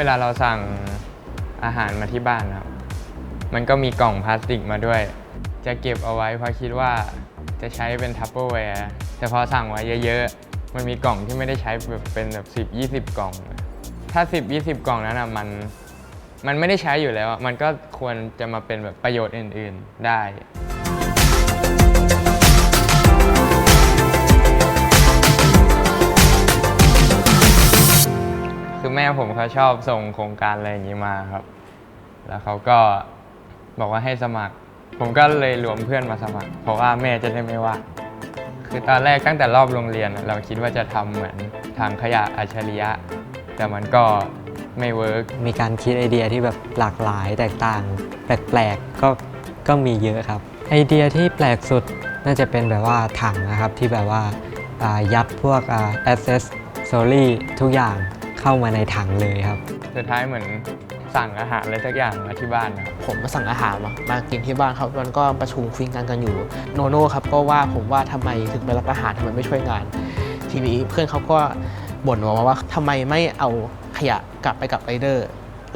เวลาเราสั่งอาหารมาที่บ้านนะครับ มันก็มีกล่องพลาสติกมาด้วย จะเก็บเอาไว้เพราะคิดว่าจะใช้เป็นทัพเปอร์แวร์แต่พอสั่งไว้เยอะๆ มันมีกล่องที่ไม่ได้ใช้แบบเป็นแบบ10 20 กล่อง ถ้า 10 20 กล่องนั้นอะมันมันไม่ได้ใช้อยู่แล้ว มันก็ควรจะมาเป็นแบบประโยชน์อื่น ๆ ได้ ผมเขาชอบส่งโครงการอะไรอย่างนี้มาครับ แล้วเขาก็บอกว่าให้สมัคร ผมก็เลยรวมเพื่อนมาสมัคร เพราะว่าแม่จะได้ไม่ว่า คือตอนแรกตั้งแต่รอบโรงเรียน เราคิดว่าจะทำเหมือนทางขยะอัจฉริยะ แต่มันก็ไม่เวิร์กมีการคิดไอเดียที่แบบหลากหลายแตกต่าง แปลกๆก็ก็มีเยอะครับ ไอเดียที่แปลกสุดน่าจะเป็นแบบว่าถังนะครับที่แบบว่าอ่ายัดพวกแอสเซสซอรี่ทุกอย่าง เข้ามาในถังเลยครับ สุดท้ายเหมือนสั่งอาหารอะไรสักอย่างมาที่บ้านนะครับผมมาสั่งอาหารมามากินที่บ้านครับมันก็ประชุมคุยกันกันอยู่โนโน่ครับก็ว่าผมว่าทำไมถึงไปรับอาหารทำไมไม่ช่วยงาน ทีนี้เพื่อนเขาก็บ่นมาว่าทำไมไม่เอาขยะกลับไปกับไรเดอร์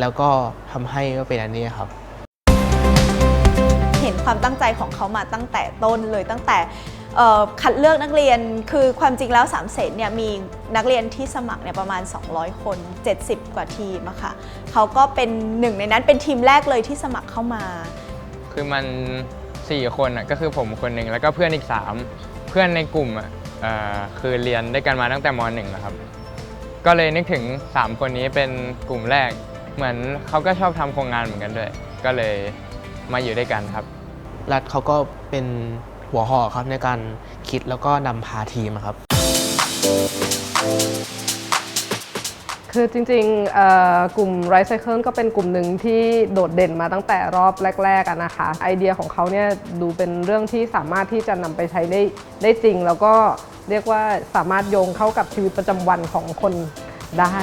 แล้วก็ทำให้ก็เป็นอันนี้ครับ เห็นความตั้งใจของเขามาตั้งแต่ต้นเลยตั้งแต่เอ่อ คัดเลือกนักเรียนคือความจริงแล้ว3ามเสนเนี่ยมีนักเรียนที่สมัครเนี่ยประมาณ 200 คน 70 กว่าทีมอะค่ะเขาก็เป็นหนึ่งในนั้นเป็นทีมแรกเลยที่สมัครเข้ามา คือมัน 4 คนอะก็คือผมคนหนึ่งแล้วก็เพื่อนอีก 3 เพื่อนในกลุ่มอะเอ่อคือเรียนด้วยกันมาตั้งแต่มหนึ่งนะครับ ก็เลยนึกถึง 3 คนนี้เป็นกลุ่มแรก เหมือนเขาก็ชอบทำโครงงานเหมือนกันด้วย ก็เลยมาอยู่ด้วยกันครับ รัฐเขาก็เป็น หัวหอกครับในการคิดแล้วก็นำพาทีมอะครับ คือจริงๆเอ่อกลุ่ม Right Cycle ก็เป็นกลุ่มหนึ่งที่โดดเด่นมาตั้งแต่รอบแรกๆอะนะคะ ไอเดียของเขาเนี่ยดูเป็นเรื่องที่สามารถที่จะนำไปใช้ได้ได้จริง แล้วก็เรียกว่าสามารถโยงเข้ากับชีวิตประจำวันของคนได้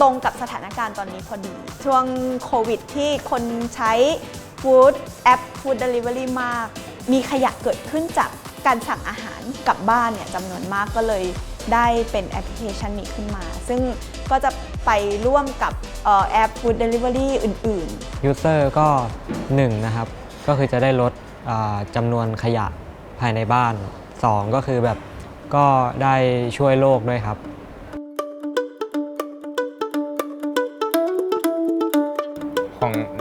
ตรงกับสถานการณ์ตอนนี้พอดี ช่วงโควิดที่คนใช้ ฟู้ดแอปฟู้ดเดลิเวอรี่มาก มีขยะเกิดขึ้นจากการสั่งอาหารกลับบ้านเนี่ยจำนวนมากก็เลยได้เป็นแอปพลิเคชันนี้ขึ้นมา ซึ่งก็จะไปร่วมกับออแอปฟู้ดเดลิเวอรี่อื่นๆยูเซอร์ก็ 1 นะครับ ก็คือจะได้ลดจำนวนขยะภายในบ้าน 2 ก็คือแบบก็ได้ช่วยโลกด้วยครับ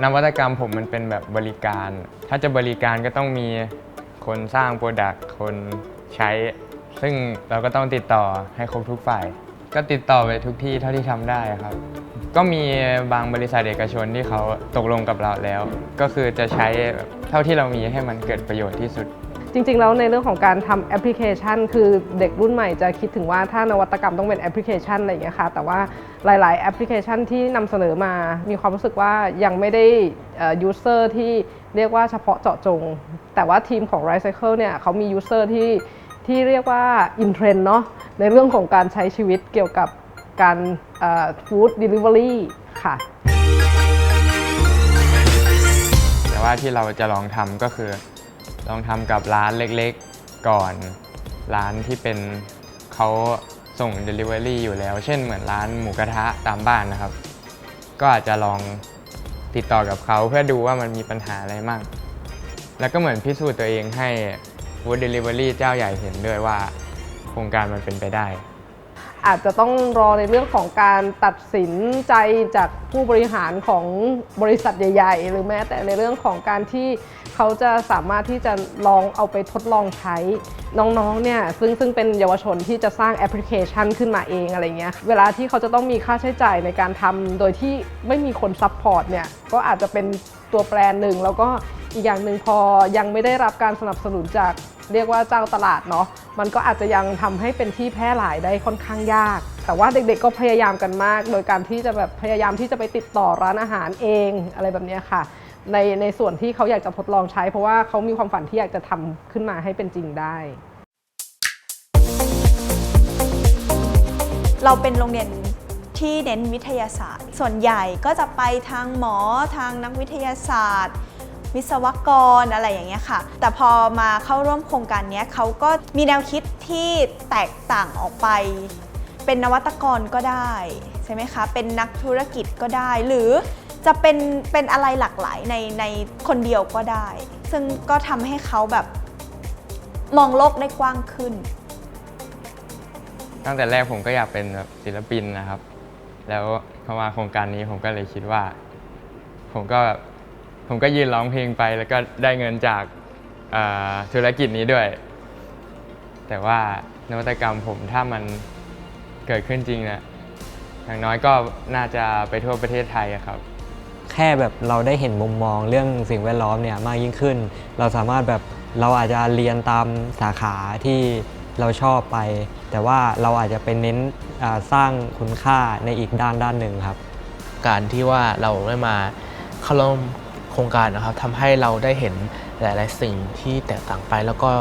นวัตกรรมผมมันเป็นแบบบริการ ถ้าจะบริการก็ต้องมีคนสร้างโปรดักต์คนใช้ ซึ่งเราก็ต้องติดต่อให้ครบทุกฝ่าย ก็ติดต่อไปทุกที่เท่าที่ทำได้ครับ ก็มีบางบริษัทเอกชนที่เขาตกลงกับเราแล้ว ก็คือจะใช้เท่าที่เรามีให้มันเกิดประโยชน์ที่สุด จริงๆ แล้วในเรื่องของการทำแอปพลิเคชัน คือเด็กรุ่นใหม่จะคิดถึงว่าถ้านวัตกรรมต้องเป็นแอปพลิเคชันอะไรอย่างเงี้ยค่ะแต่ว่าหลายๆ แอปพลิเคชันที่นำเสนอมามีความรู้สึกว่ายังไม่ได้ยูเซอร์ที่เรียกว่าเฉพาะเจาะจง แต่ว่าทีมของ r i Cycle เนี่ยเขามียูเซอร์ที่ที่เรียกว่าอินเทรนเนาะในเรื่องของการใช้ชีวิตเกี่ยวกับการฟู้ดเดลิเวอรี่ค่ะ แต่ว่าที่เราจะลองทำก็คือ ลองทำกับร้านเล็กๆก่อน ร้านที่เป็นเขาส่ง Delivery อยู่แล้ว เช่นเหมือนร้านหมูกระทะตามบ้านนะครับ ก็อาจจะลองติดต่อกับเขาเพื่อดูว่ามันมีปัญหาอะไรมั่งแล้วก็เหมือนพิสูจน์ตัวเองให้ Food Delivery เจ้าใหญ่เห็นด้วยว่า โครงการมันเป็นไปได้ อาจจะต้องรอในเรื่องของการตัดสินใจจากผู้บริหารของบริษัทใหญ่ ๆ หรือแม้แต่ในเรื่องของการที่เขาจะสามารถที่จะลองเอาไปทดลองใช้ น้องๆเนี่ยซึ่งซึ่งเป็นเยาวชนที่จะสร้างแอปพลิเคชันขึ้นมาเองอะไรเงี้ยเวลาที่เขาจะต้องมีค่าใช้จ่ายในการทำโดยที่ไม่มีคนซัพพอร์ตเนี่ยก็อาจจะเป็นตัวแปรหนึ่งแล้วก็อีกอย่างหนึ่งพอยังไม่ได้รับการสนับสนุนจากเรียกว่าเจ้าตลาดเนาะ มันก็อาจจะยังทำให้เป็นที่แพร่หลายได้ค่อนข้างยาก แต่ว่าเด็กๆก็พยายามกันมาก โดยการที่จะแบบพยายามที่จะไปติดต่อร้านอาหารเองอะไรแบบนี้ค่ะ ในในส่วนที่เขาอยากจะทดลองใช้ เพราะว่าเขามีความฝันที่อยากจะทำขึ้นมาให้เป็นจริงได้ เราเป็นโรงเรียนที่เน้นวิทยาศาสตร์ ส่วนใหญ่ก็จะไปทางหมอทางนักวิทยาศาสตร์ วิศวกรอะไรอย่างเงี้ยค่ะ แต่พอมาเข้าร่วมโครงการนี้เขาก็มีแนวคิดที่แตกต่างออกไป เป็นนวัตกรก็ได้ใช่ไหมคะ เป็นนักธุรกิจก็ได้ หรือจะเป็นเป็นอะไรหลากหลายในในคนเดียวก็ได้ ซึ่งก็ทำให้เขาแบบมองโลกได้กว้างขึ้น ตั้งแต่แรกผมก็อยากเป็นแบบศิลปินนะครับ แล้วพอมาโครงการนี้ผมก็เลยคิดว่า ผมก็แบบ ผมก็ยืนร้องเพลงไปแล้วก็ได้เงินจากอ่าธุรกิจนี้ด้วย แต่ว่านวัตกรรมผมถ้ามันเกิดขึ้นจริงนะอย่างน้อยก็น่าจะไปทั่วประเทศไทยอะครับ แค่แบบเราได้เห็นมุมมองเรื่องสิ่งแวดล้อมเนี่ยมากยิ่งขึ้น เราสามารถแบบเราอาจจะเรียนตามสาขาที่เราชอบไป แต่ว่าเราอาจจะไปเน้นอ่าสร้างคุณค่าในอีกด้านด้านหนึ่งครับ การที่ว่าเราได้มาเข้าร่วม โครงการนะครับทำให้เราได้เห็นหลาย ๆ สิ่งที่แตกต่างไป แล้วก็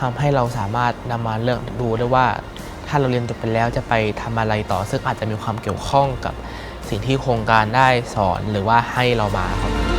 ทำให้เราสามารถนำมาเลือกดูได้ว่า ถ้าเราเรียนจบไปแล้วจะไปทำอะไรต่อ ซึ่งอาจจะมีความเกี่ยวข้องกับสิ่งที่โครงการได้สอนหรือว่าให้เรามาครับ